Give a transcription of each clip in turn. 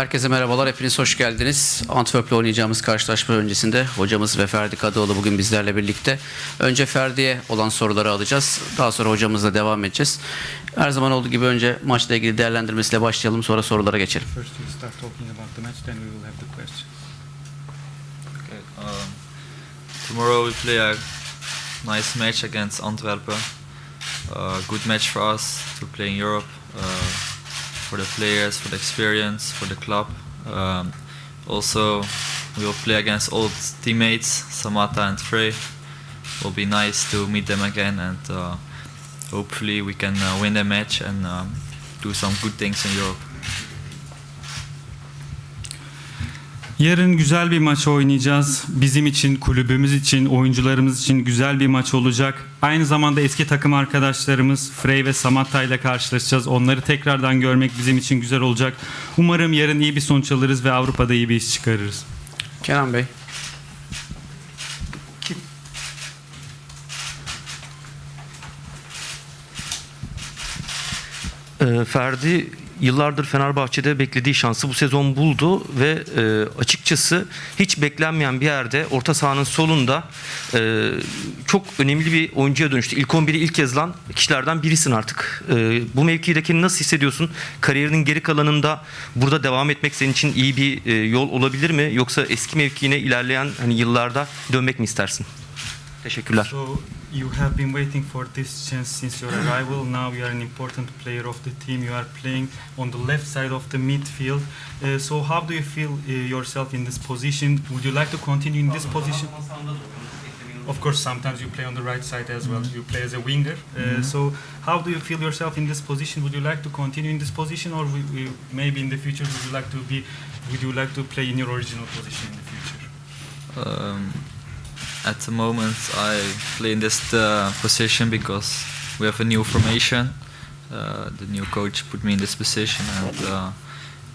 Herkese merhabalar, hepiniz hoş geldiniz. Antwerp'le oynayacağımız karşılaşma öncesinde hocamız ve Ferdi Kadıoğlu bugün bizlerle birlikte. Önce Ferdi'ye olan soruları alacağız. Daha sonra hocamızla devam edeceğiz. Her zaman olduğu gibi önce maçla ilgili değerlendirmesiyle başlayalım, sonra sorulara geçelim. First we start talking about the match, then we will have the questions. Okay. Um, tomorrow we play a nice match against Antwerpen. Uh, good match for us to play in Europe. Uh, for the players, for the experience, for the club. Um, also, we will play against old teammates, Samata and Frey. It will be nice to meet them again and uh, hopefully we can uh, win the match and um, do some good things in Europe. Yarın güzel bir maç oynayacağız. Bizim için, kulübümüz için, oyuncularımız için güzel bir maç olacak. Aynı zamanda eski takım arkadaşlarımız Frey ve Samatta ile karşılaşacağız. Onları tekrardan görmek bizim için güzel olacak. Umarım yarın iyi bir sonuç alırız ve Avrupa'da iyi bir iş çıkarırız. Kenan Bey. Ee, Ferdi yıllardır Fenerbahçe'de beklediği şansı bu sezon buldu ve e, açıkçası hiç beklenmeyen bir yerde orta sahanın solunda e, çok önemli bir oyuncuya dönüştü. İlk 11'i ilk yazılan kişilerden birisin artık. E, bu mevkidekini nasıl hissediyorsun? Kariyerinin geri kalanında burada devam etmek senin için iyi bir e, yol olabilir mi? Yoksa eski mevkiine ilerleyen hani yıllarda dönmek mi istersin? Teşekkürler. So you have been waiting for this chance since your arrival. Now you are an important player of the team. You are playing on the left side of the midfield. Uh, so how do you feel uh, yourself in this position? Would you like to continue in this position? Of course, sometimes you play on the right side as well. You play as a winger. Uh, So, how do you feel yourself in this position? Would you like to continue in this position, or we, we, maybe in the future would you like to be? Would you like to play in your original position in the future? Um, at the moment, I play in this uh, position because we have a new formation. Uh, the new coach put me in this position, and uh,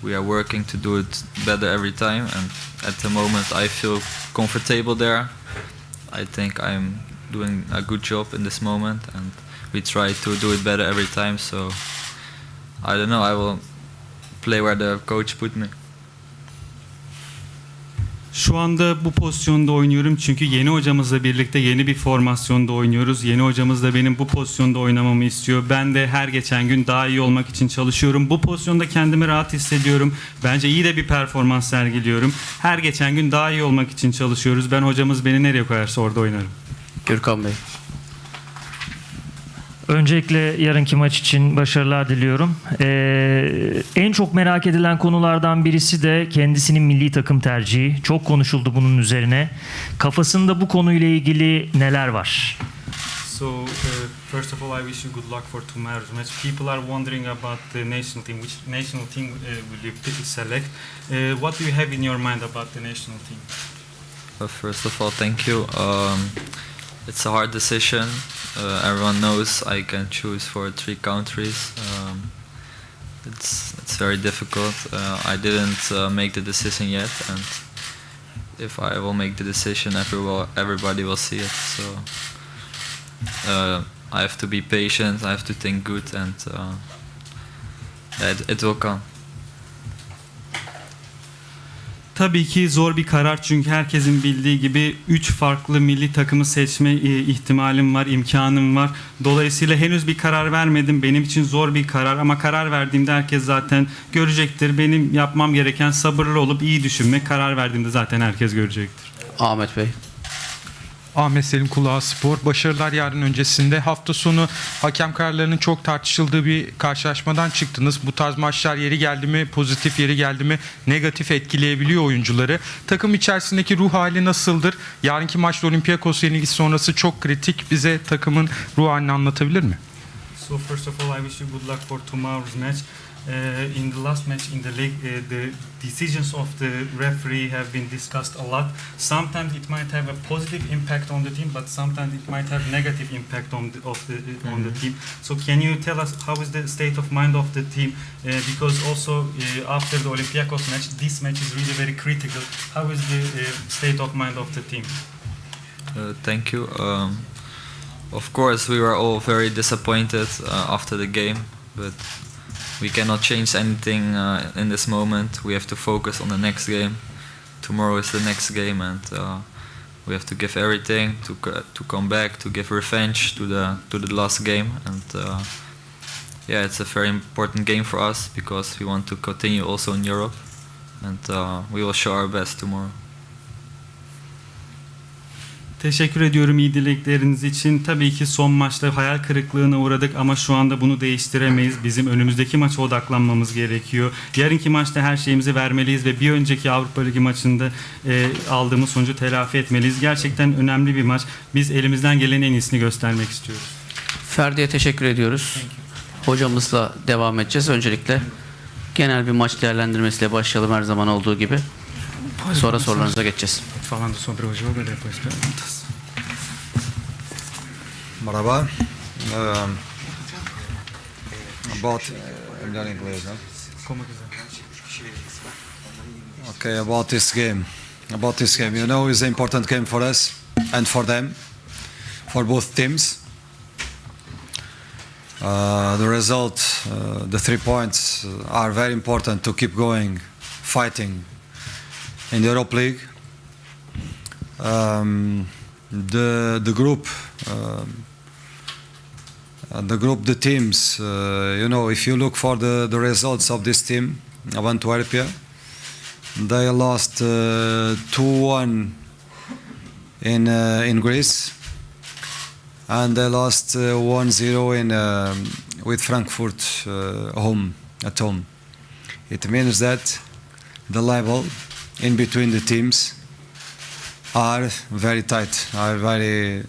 we are working to do it better every time. And at the moment, I feel comfortable there. I think I'm doing a good job in this moment, and we try to do it better every time. So I don't know. I will play where the coach put me. Şu anda bu pozisyonda oynuyorum çünkü yeni hocamızla birlikte yeni bir formasyonda oynuyoruz. Yeni hocamız da benim bu pozisyonda oynamamı istiyor. Ben de her geçen gün daha iyi olmak için çalışıyorum. Bu pozisyonda kendimi rahat hissediyorum. Bence iyi de bir performans sergiliyorum. Her geçen gün daha iyi olmak için çalışıyoruz. Ben hocamız beni nereye koyarsa orada oynarım. Gürkan Bey. Öncelikle yarınki maç için başarılar diliyorum. Ee, en çok merak edilen konulardan birisi de kendisinin milli takım tercihi. Çok konuşuldu bunun üzerine. Kafasında bu konuyla ilgili neler var? So, uh, first of all, I wish you good luck for tomorrow's match. People are wondering about the national team. Which national team uh, will you pick, select? Uh, what do you have in your mind about the national team? Uh, first of all, thank you. Um, it's a hard decision. Uh, everyone knows I can choose for three countries. Um, it's it's very difficult. Uh, I didn't uh, make the decision yet, and if I will make the decision, everyone everybody will see it. So uh, I have to be patient. I have to think good, and uh, it, it will come. Tabii ki zor bir karar çünkü herkesin bildiği gibi 3 farklı milli takımı seçme e, ihtimalim var, imkanım var. Dolayısıyla henüz bir karar vermedim. Benim için zor bir karar ama karar verdiğimde herkes zaten görecektir. Benim yapmam gereken sabırlı olup iyi düşünmek. Karar verdiğimde zaten herkes görecektir. Ahmet Bey. Ahmet Selim Kulağı Spor. Başarılar yarın öncesinde. Hafta sonu hakem kararlarının çok tartışıldığı bir karşılaşmadan çıktınız. Bu tarz maçlar yeri geldi mi pozitif yeri geldi mi negatif etkileyebiliyor oyuncuları. Takım içerisindeki ruh hali nasıldır? Yarınki maçta Olympiakos yenilgisi sonrası çok kritik. Bize takımın ruh halini anlatabilir mi? So first of all, I wish you good luck for tomorrow's match. Uh, in the last match in the league, uh, the decisions of the referee have been discussed a lot. Sometimes it might have a positive impact on the team, but sometimes it might have negative impact on the, of the uh, on the team. So can you tell us how is the state of mind of the team? Uh, because also uh, after the Olympiacos match, this match is really very critical. How is the uh, state of mind of the team? Uh, thank you. Um, of course, we were all very disappointed uh, after the game, but we cannot change anything uh, in this moment. We have to focus on the next game. Tomorrow is the next game, and uh, we have to give everything to to come back to give revenge to the to the last game. And uh, yeah, it's a very important game for us because we want to continue also in Europe, and uh, we will show our best tomorrow. Teşekkür ediyorum iyi dilekleriniz için. Tabii ki son maçta hayal kırıklığına uğradık ama şu anda bunu değiştiremeyiz. Bizim önümüzdeki maça odaklanmamız gerekiyor. Yarınki maçta her şeyimizi vermeliyiz ve bir önceki Avrupa Ligi maçında e, aldığımız sonucu telafi etmeliyiz. Gerçekten önemli bir maç. Biz elimizden gelen en iyisini göstermek istiyoruz. Ferdi'ye teşekkür ediyoruz. Hocamızla devam edeceğiz. Öncelikle genel bir maç değerlendirmesiyle başlayalım her zaman olduğu gibi. Sonra sorularınıza geçeceğiz. Falando sobre o jogo e depois perguntas. Merhaba. Um, about I'm learning English, huh? Okay, about this game. About this game, you know, it's an important game for us and for them, for both teams. Uh, the result, uh, the three points, uh, are very important to keep going, fighting in the Europe League. Um, the the group. The group, the teams, uh, you know, if you look for the, the results of this team, of Antwerpia, they lost uh, 2-1 in, uh, in Greece, and they lost uh, 1-0 in, with Frankfurt home, at home. It means that the level in between the teams are very tight, are very, uh,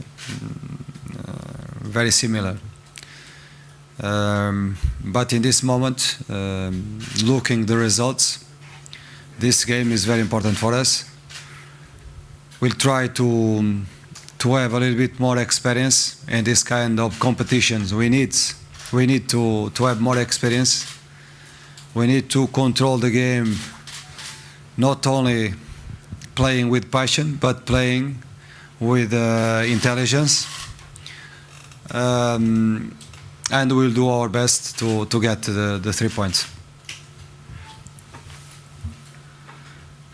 very similar. Um, but in this moment, um, looking the results, this game is very important for us. We'll try to to have a little bit more experience in this kind of competitions. We need we need to to have more experience. We need to control the game, not only playing with passion, but playing with uh, intelligence. Um, and we'll do our best to, to get the, the three points.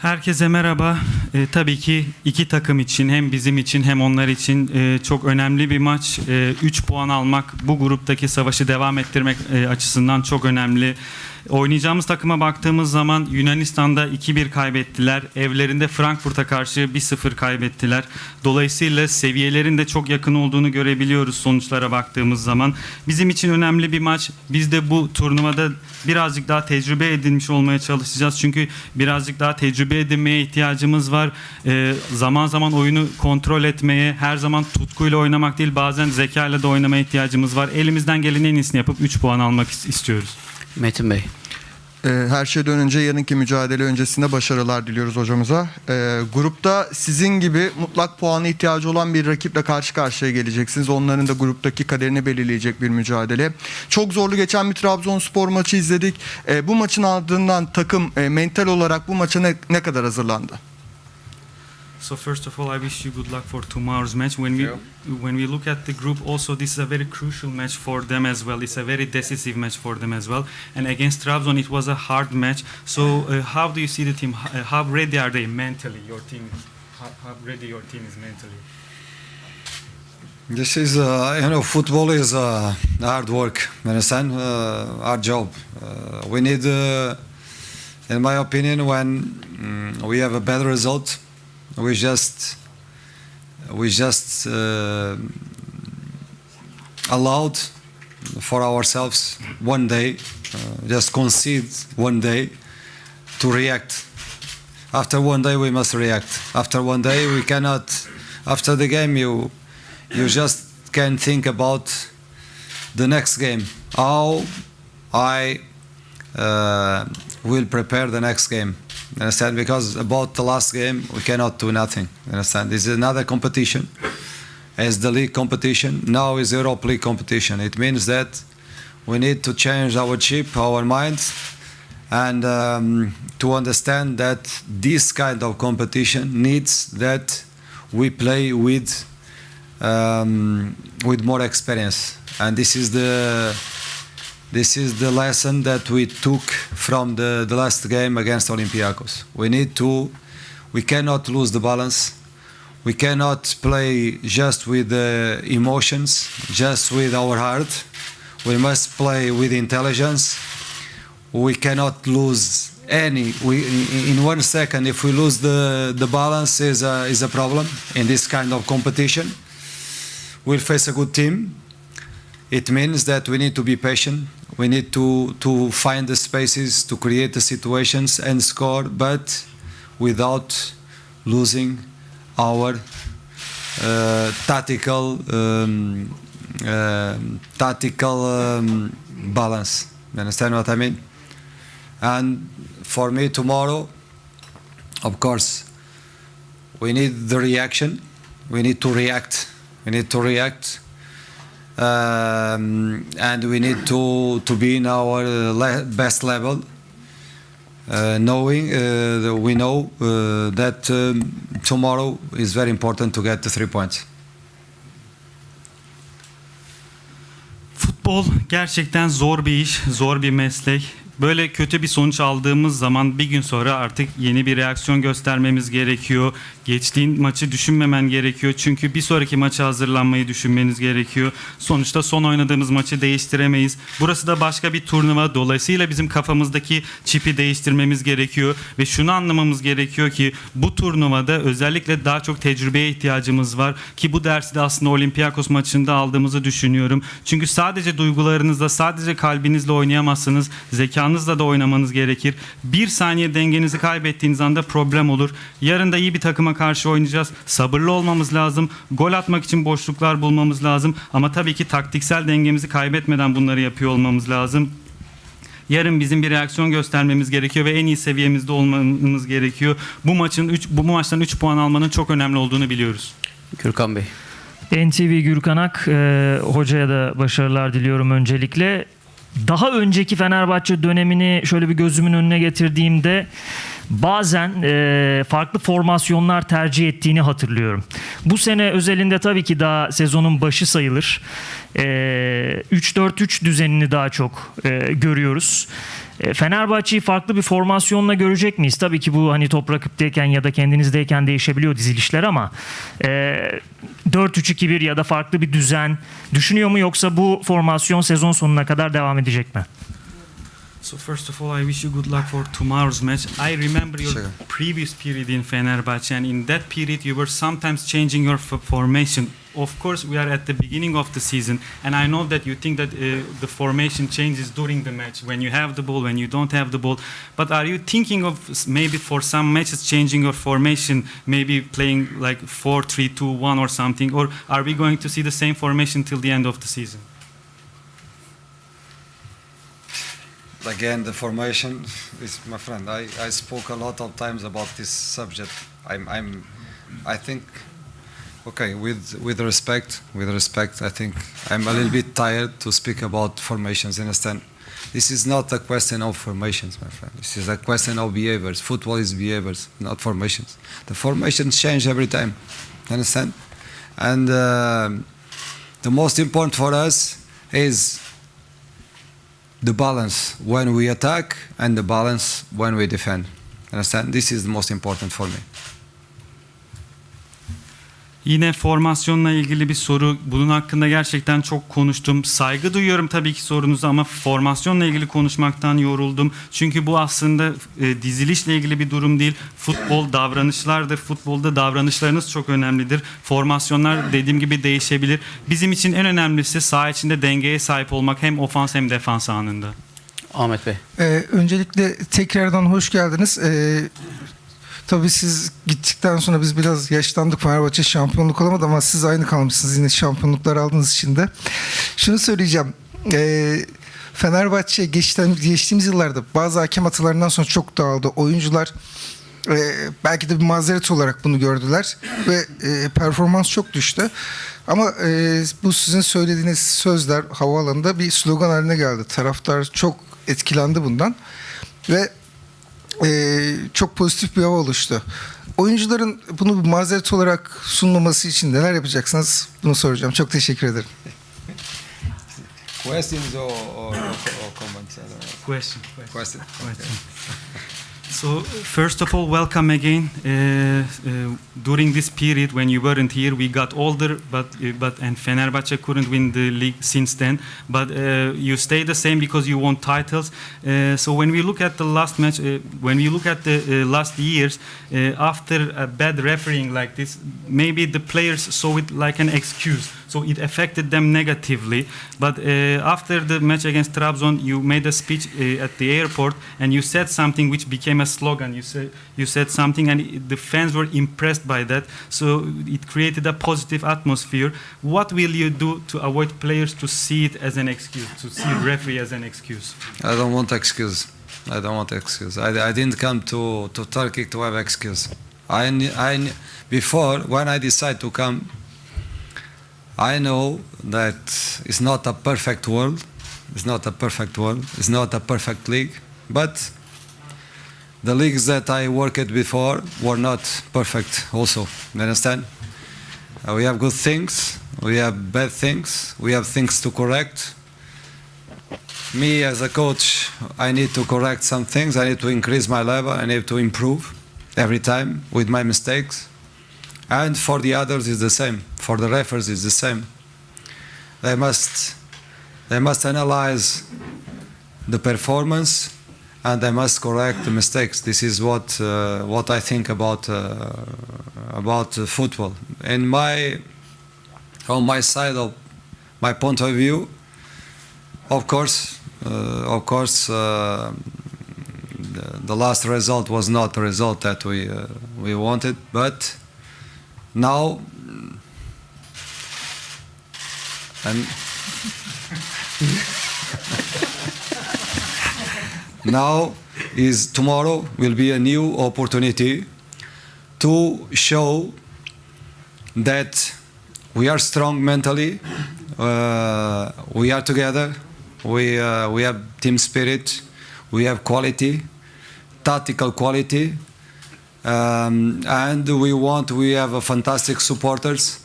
Herkese merhaba. Ee, tabii ki iki takım için hem bizim için hem onlar için e, çok önemli bir maç. 3 puan almak bu gruptaki savaşı devam ettirmek e, açısından çok önemli. Oynayacağımız takıma baktığımız zaman Yunanistan'da 2-1 kaybettiler. Evlerinde Frankfurt'a karşı 1-0 kaybettiler. Dolayısıyla seviyelerin de çok yakın olduğunu görebiliyoruz sonuçlara baktığımız zaman. Bizim için önemli bir maç. Biz de bu turnuvada birazcık daha tecrübe edinmiş olmaya çalışacağız. Çünkü birazcık daha tecrübe edinmeye ihtiyacımız var. Ee, zaman zaman oyunu kontrol etmeye, her zaman tutkuyla oynamak değil bazen zekayla da oynamaya ihtiyacımız var. Elimizden gelen en iyisini yapıp 3 puan almak is- istiyoruz. Metin Bey. Ee, Her şeyden önce yarınki mücadele öncesinde başarılar diliyoruz hocamıza. Ee, grupta sizin gibi mutlak puanı ihtiyacı olan bir rakiple karşı karşıya geleceksiniz. Onların da gruptaki kaderini belirleyecek bir mücadele. Çok zorlu geçen bir Trabzonspor maçı izledik. Ee, bu maçın ardından takım e, mental olarak bu maça ne kadar hazırlandı? So first of all, I wish you good luck for tomorrow's match. When we when we look at the group, also this is a very crucial match for them as well. It's a very decisive match for them as well. And against Trabzon, it was a hard match. So uh, how do you see the team? H- uh, How ready are they mentally? Your team, how, how ready your team is mentally? This is, uh, you know, football is uh, hard work, you understand? Uh, our job. Uh, we need, uh, in my opinion, when mm, we have a better result, we just, we just uh, allowed for ourselves one day, uh, just concede one day to react. After one day, we must react. After one day, we cannot. After the game, you you just can think about the next game. How I uh, will prepare the next game. Understand? Because about the last game, we cannot do nothing. Understand? This is another competition. As the league competition, now is Europe League competition. It means that we need to change our chip, our minds, and um, to understand that this kind of competition needs that we play with um, with more experience and this is the This is the lesson that we took from the, the last game against Olympiacos. We need to, we cannot lose the balance. We cannot play just with the emotions, just with our heart. We must play with intelligence. We cannot lose any. We, in one second, if we lose the, the balance, is a, is a problem in this kind of competition. We'll face a good team. It means that we need to be patient. We need to, to find the spaces to create the situations and score, but without losing our uh, tactical um, um tactical um, balance. You understand what I mean? And for me tomorrow, of course, we need the reaction. We need to react. We need to react. Um, and we need to, to be in our le- best level, uh, knowing uh, we know uh, that um, tomorrow is very important to get the three points. Futbol gerçekten zor bir iş, zor bir meslek. Böyle kötü bir sonuç aldığımız zaman bir gün sonra artık yeni bir reaksiyon göstermemiz gerekiyor. Geçtiğin maçı düşünmemen gerekiyor. Çünkü bir sonraki maça hazırlanmayı düşünmeniz gerekiyor. Sonuçta son oynadığımız maçı değiştiremeyiz. Burası da başka bir turnuva. Dolayısıyla bizim kafamızdaki çipi değiştirmemiz gerekiyor. Ve şunu anlamamız gerekiyor ki bu turnuvada özellikle daha çok tecrübeye ihtiyacımız var. Ki bu dersi de aslında Olympiakos maçında aldığımızı düşünüyorum. Çünkü sadece duygularınızla, sadece kalbinizle oynayamazsınız. Zekanızla da oynamanız gerekir. Bir saniye dengenizi kaybettiğiniz anda problem olur. Yarın da iyi bir takıma karşı oynayacağız. Sabırlı olmamız lazım. Gol atmak için boşluklar bulmamız lazım. Ama tabii ki taktiksel dengemizi kaybetmeden bunları yapıyor olmamız lazım. Yarın bizim bir reaksiyon göstermemiz gerekiyor ve en iyi seviyemizde olmamız gerekiyor. Bu maçın 3 bu maçtan 3 puan almanın çok önemli olduğunu biliyoruz. Gürkan Bey. NTV Gürkan Ak, e, hocaya da başarılar diliyorum öncelikle. Daha önceki Fenerbahçe dönemini şöyle bir gözümün önüne getirdiğimde bazen e, farklı formasyonlar tercih ettiğini hatırlıyorum. Bu sene özelinde tabii ki daha sezonun başı sayılır. E, 3-4-3 düzenini daha çok e, görüyoruz. E, Fenerbahçe'yi farklı bir formasyonla görecek miyiz? Tabii ki bu hani top rakipteyken ya da kendinizdeyken değişebiliyor dizilişler ama e, 4-3-2-1 ya da farklı bir düzen düşünüyor mu yoksa bu formasyon sezon sonuna kadar devam edecek mi? So first of all, I wish you good luck for tomorrow's match. I remember your Sure. previous period in Fenerbahce, and in that period, you were sometimes changing your formation. Of course, we are at the beginning of the season, and I know that you think that uh, the formation changes during the match when you have the ball, when you don't have the ball. But are you thinking of maybe for some matches changing your formation, maybe playing like 4 3 2 1 or something? Or are we going to see the same formation till the end of the season? Again, the formation is my friend. I, I spoke a lot of times about this subject. I'm, I'm I think okay with with respect with respect I think I'm a little bit tired to speak about formations understand? This is not a question of formations my friend. This is a question of behaviors. Football is behaviors not formations. The formations change every time understand? And um the most important for us is the balance when we attack and the balance when we defend. Understand? This is the most important for me Yine formasyonla ilgili bir soru. Bunun hakkında gerçekten çok konuştum. Saygı duyuyorum tabii ki sorunuza ama formasyonla ilgili konuşmaktan yoruldum. Çünkü bu aslında e, dizilişle ilgili bir durum değil. Futbol davranışlardır. Futbolda davranışlarınız çok önemlidir. Formasyonlar dediğim gibi değişebilir. Bizim için en önemlisi saha içinde dengeye sahip olmak hem ofans hem defans anında. Ahmet Bey. Ee, öncelikle tekrardan hoş geldiniz. Ee, tabii siz gittikten sonra biz biraz yaşlandık. Fenerbahçe şampiyonluk alamadı ama siz aynı kalmışsınız yine şampiyonluklar aldığınız için de. Şunu söyleyeceğim. Ee, Fenerbahçe geçten, geçtiğimiz yıllarda bazı hakem hatalarından sonra çok dağıldı. Oyuncular e, belki de bir mazeret olarak bunu gördüler ve e, performans çok düştü. Ama e, bu sizin söylediğiniz sözler havaalanında bir slogan haline geldi. Taraftar çok etkilendi bundan ve e, çok pozitif bir hava oluştu. Oyuncuların bunu bir mazeret olarak sunmaması için neler yapacaksınız? Bunu soracağım. Çok teşekkür ederim. Questions or, or, or comments? Question. Question. Question. So, first of all, welcome again. Uh, uh, during this period when you weren't here, we got older, but uh, but and Fenerbahce couldn't win the league since then. But uh, you stay the same because you won titles. Uh, so when we look at the last match, uh, when we look at the last years, after a bad refereeing like this, maybe the players saw it like an excuse. So it affected them negatively. But uh, after the match against Trabzon, you made a speech uh, at the airport and you said something which became a slogan. You said you said something, and it- the fans were impressed by that. So it created a positive atmosphere. What will you do to avoid players to see it as an excuse, to see referee as an excuse? I don't want excuse. I don't want excuse. I, I didn't come to, to Turkey to have excuse. I, I before when I decide to come, I know that it's not a perfect world. It's not a perfect world. It's not a perfect league. But the leagues that I worked before were not perfect. Also, you understand? Uh, we have good things. We have bad things. We have things to correct me as a coach, I need to correct some things. I need to increase my level. I need to improve every time with my mistakes. And for the others, it's the same. For the referees, it's the same. They must, they must analyze the performance and they must correct the mistakes. This is what uh, what I think about uh, about uh, football. In my on my side of my point of view, of course, uh, of course, uh, the, the last result was not the result that we uh, we wanted, but now, and now is tomorrow will be a new opportunity to show that we are strong mentally. Uh, we are together. We uh, we have team spirit. We have quality, tactical quality, um, and we want. We have a fantastic supporters,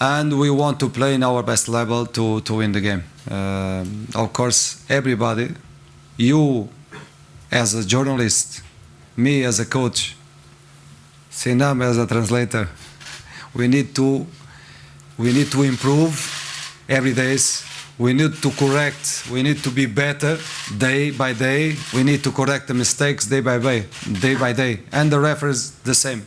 and we want to play in our best level to to win the game. Uh, of course, everybody, you as a journalist, me as a coach, Sinam as a translator, we need to we need to improve every days we need to correct we need to be better day by day. We need to correct the mistakes day by day day by day. And the referees the same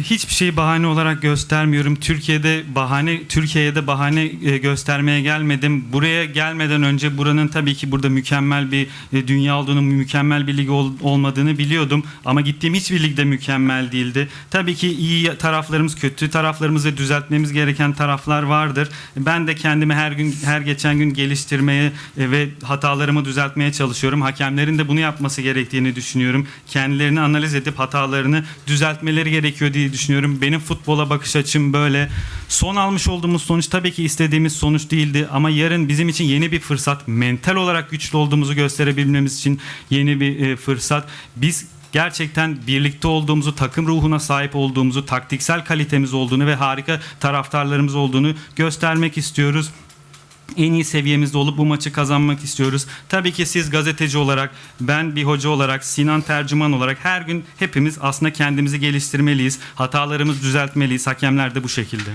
Hiçbir şeyi bahane olarak göstermiyorum. Türkiye'de bahane Türkiye'ye de bahane e, göstermeye gelmedim. Buraya gelmeden önce buranın tabii ki burada mükemmel bir e, dünya olduğunu, mükemmel bir lig ol- olmadığını biliyordum. Ama gittiğim hiçbir ligde mükemmel değildi. Tabii ki iyi taraflarımız, kötü taraflarımız ve düzeltmemiz gereken taraflar vardır. Ben de kendimi her gün her geçen gün geliştirmeye e, ve hatalarımı düzeltmeye çalışıyorum. Hakemlerin de bunu yapması gerektiğini düşünüyorum. Kendilerini analiz edip hatalarını düzeltmeleri gerekiyor diye düşünüyorum. Benim futbola bakış açım böyle. Son almış olduğumuz sonuç tabii ki istediğimiz sonuç değildi ama yarın bizim için yeni bir fırsat. Mental olarak güçlü olduğumuzu gösterebilmemiz için yeni bir e, fırsat. Biz gerçekten birlikte olduğumuzu, takım ruhuna sahip olduğumuzu, taktiksel kalitemiz olduğunu ve harika taraftarlarımız olduğunu göstermek istiyoruz en iyi seviyemizde olup bu maçı kazanmak istiyoruz. Tabii ki siz gazeteci olarak, ben bir hoca olarak, Sinan tercüman olarak her gün hepimiz aslında kendimizi geliştirmeliyiz. Hatalarımızı düzeltmeliyiz. Hakemler de bu şekilde.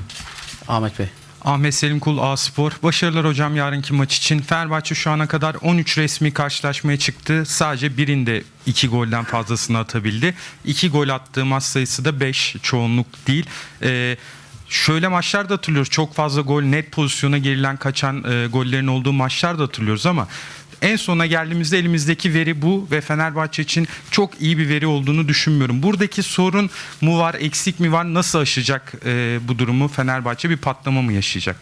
Ahmet Bey. Ahmet Selim Kul A Spor. Başarılar hocam yarınki maç için. Fenerbahçe şu ana kadar 13 resmi karşılaşmaya çıktı. Sadece birinde 2 golden fazlasını atabildi. 2 gol attığı maç sayısı da 5 çoğunluk değil. Ee, şöyle maçlar da hatırlıyoruz. Çok fazla gol net pozisyona gerilen kaçan e, gollerin olduğu maçlar da hatırlıyoruz ama en sona geldiğimizde elimizdeki veri bu ve Fenerbahçe için çok iyi bir veri olduğunu düşünmüyorum. Buradaki sorun mu var, eksik mi var, nasıl aşacak e, bu durumu Fenerbahçe bir patlama mı yaşayacak?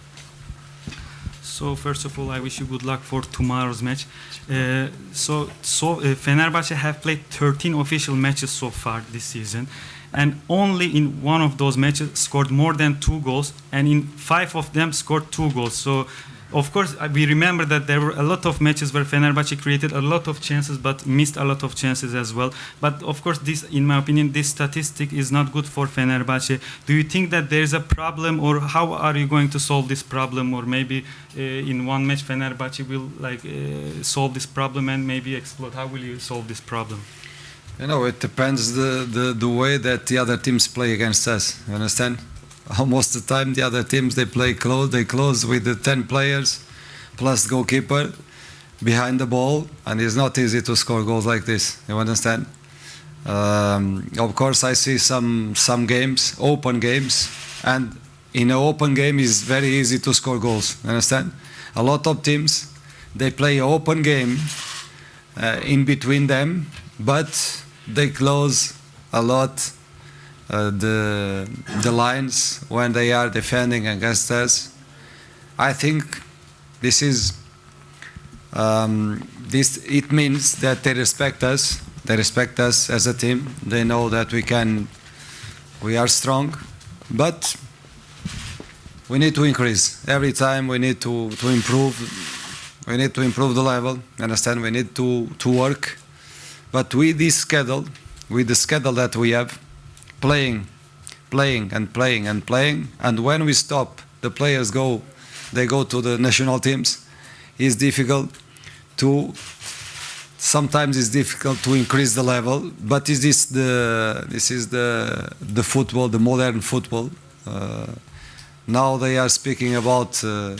So first of all, I wish you good luck for tomorrow's match. Uh, so, so uh, Fenerbahce have played 13 official matches so far this season, and only in one of those matches scored more than two goals, and in five of them scored two goals. So of course, uh, we remember that there were a lot of matches where Fenerbahce created a lot of chances but missed a lot of chances as well. But of course, this, in my opinion, this statistic is not good for Fenerbahce. Do you think that there is a problem, or how are you going to solve this problem, or maybe uh, in one match Fenerbahce will like uh, solve this problem and maybe explode? How will you solve this problem? You know, it depends the, the, the way that the other teams play against us. You understand? Most of the time, the other teams they play close. They close with the ten players plus goalkeeper behind the ball, and it's not easy to score goals like this. You understand? Um, of course, I see some some games, open games, and in an open game is very easy to score goals. Understand? A lot of teams they play an open game uh, in between them, but they close a lot uh, the the lines when they are defending against us. I think this is um, this. It means that they respect us. They respect us as a team. They know that we can. We are strong, but we need to increase every time. We need to to improve. We need to improve the level. Understand? We need to to work. But with this schedule, with the schedule that we have, playing, playing and playing and playing, and when we stop, the players go, they go to the national teams. It's difficult to. Sometimes it's difficult to increase the level, but is this the this is the the football, the modern football? Uh, now they are speaking about uh,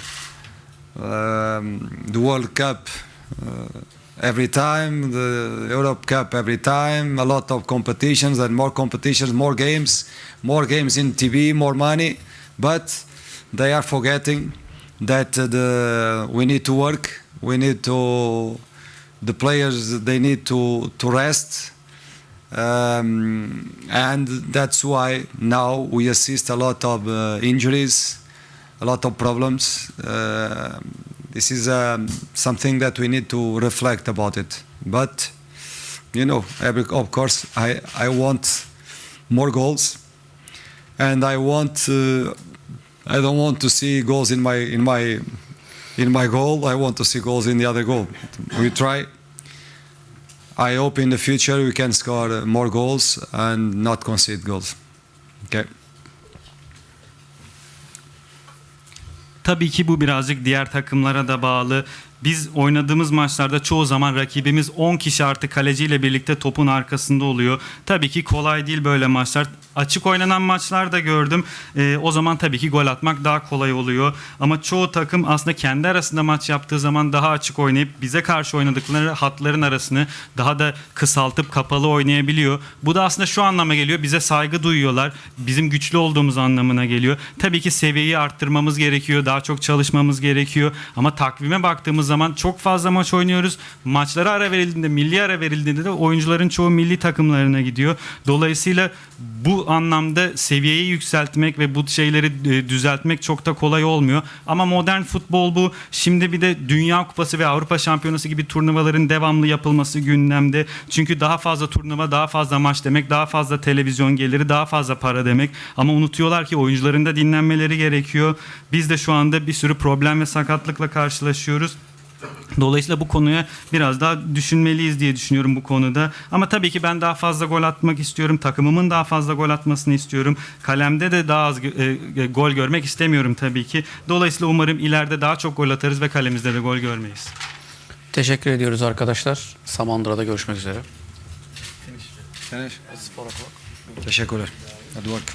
um, the World Cup. Uh, every time, the Europe Cup every time, a lot of competitions and more competitions, more games, more games in TV, more money, but they are forgetting that uh, the we need to work, we need to the players they need to to rest. Um, and that's why now we assist a lot of uh, injuries, a lot of problems. Uh, this is um, something that we need to reflect about it. But you know, of course, I I want more goals, and I want uh, I don't want to see goals in my in my in my goal. I want to see goals in the other goal. We try. I hope in the future we can score uh, more goals and not concede goals. Okay. Tabii ki bu birazcık diğer takımlara da bağlı. Biz oynadığımız maçlarda çoğu zaman rakibimiz 10 kişi artı kaleciyle birlikte topun arkasında oluyor. Tabii ki kolay değil böyle maçlar. Açık oynanan maçlar da gördüm. Ee, o zaman tabii ki gol atmak daha kolay oluyor. Ama çoğu takım aslında kendi arasında maç yaptığı zaman daha açık oynayıp bize karşı oynadıkları hatların arasını daha da kısaltıp kapalı oynayabiliyor. Bu da aslında şu anlama geliyor. Bize saygı duyuyorlar. Bizim güçlü olduğumuz anlamına geliyor. Tabii ki seviyeyi arttırmamız gerekiyor. Daha çok çalışmamız gerekiyor. Ama takvime baktığımız zaman çok fazla maç oynuyoruz. Maçlara ara verildiğinde, milli ara verildiğinde de oyuncuların çoğu milli takımlarına gidiyor. Dolayısıyla bu anlamda seviyeyi yükseltmek ve bu şeyleri e, düzeltmek çok da kolay olmuyor. Ama modern futbol bu. Şimdi bir de Dünya Kupası ve Avrupa Şampiyonası gibi turnuvaların devamlı yapılması gündemde. Çünkü daha fazla turnuva, daha fazla maç demek, daha fazla televizyon geliri, daha fazla para demek. Ama unutuyorlar ki oyuncuların da dinlenmeleri gerekiyor. Biz de şu anda bir sürü problem ve sakatlıkla karşılaşıyoruz. Dolayısıyla bu konuya biraz daha düşünmeliyiz diye düşünüyorum bu konuda. Ama tabii ki ben daha fazla gol atmak istiyorum. Takımımın daha fazla gol atmasını istiyorum. Kalemde de daha az e, e, gol görmek istemiyorum tabii ki. Dolayısıyla umarım ileride daha çok gol atarız ve kalemizde de gol görmeyiz. Teşekkür ediyoruz arkadaşlar. Samandıra'da görüşmek üzere. Teşekkürler. Good work.